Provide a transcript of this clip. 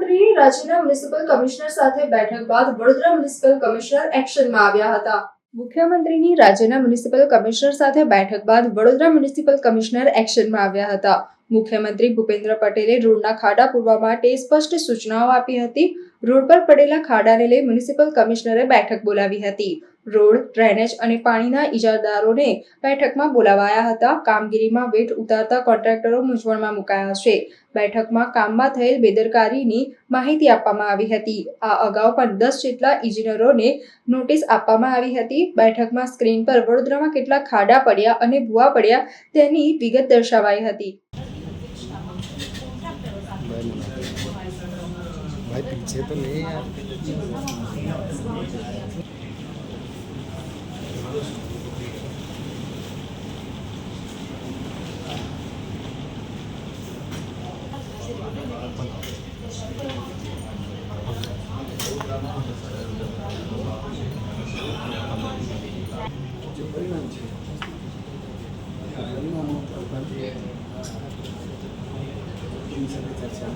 રાજ્યના municipal commissioner સાથે બેઠક બાદ વડોદરા મ્યુનિસિપલ કમિશનર એક્શનમાં આવ્યા હતા. મુખ્યમંત્રીની રાજ્યના મ્યુનિસિપલ કમિશનર સાથે બેઠક બાદ વડોદરા મ્યુનિસિપલ કમિશનર એક્શનમાં આવ્યા હતા. મુખ્યમંત્રી ભૂપેન્દ્ર પટેલે રોડના ખાડા પૂરવા માટે સ્પષ્ટ સૂચનાઓ આપી હતી. રોડ પર પડેલા ખાડાને લઈ મ્યુનિસિપલ કમિશનરે બેઠક બોલાવી હતી. રોડ, ડ્રેનેજ અને પાણીના ઇજારદારોને બેઠકમાં બોલાવાયા હતા. કામગીરીમાં વેઠ ઉતારતા કોન્ટ્રાક્ટરો મૂંઝવણમાં મુકાયા છે. બેઠકમાં કામમાં થયેલ બેદરકારીની માહિતી આપવામાં આવી હતી. આ અગાઉ પણ દસ જેટલા ઇજનેરોને નોટિસ આપવામાં આવી હતી. બેઠકમાં સ્ક્રીન પર વડોદરામાં કેટલા ખાડા પડ્યા અને ભૂવા પડ્યા તેની વિગત દર્શાવાઈ હતી. જે પરિણામ છે પરિણામો એની સાથે ચર્ચા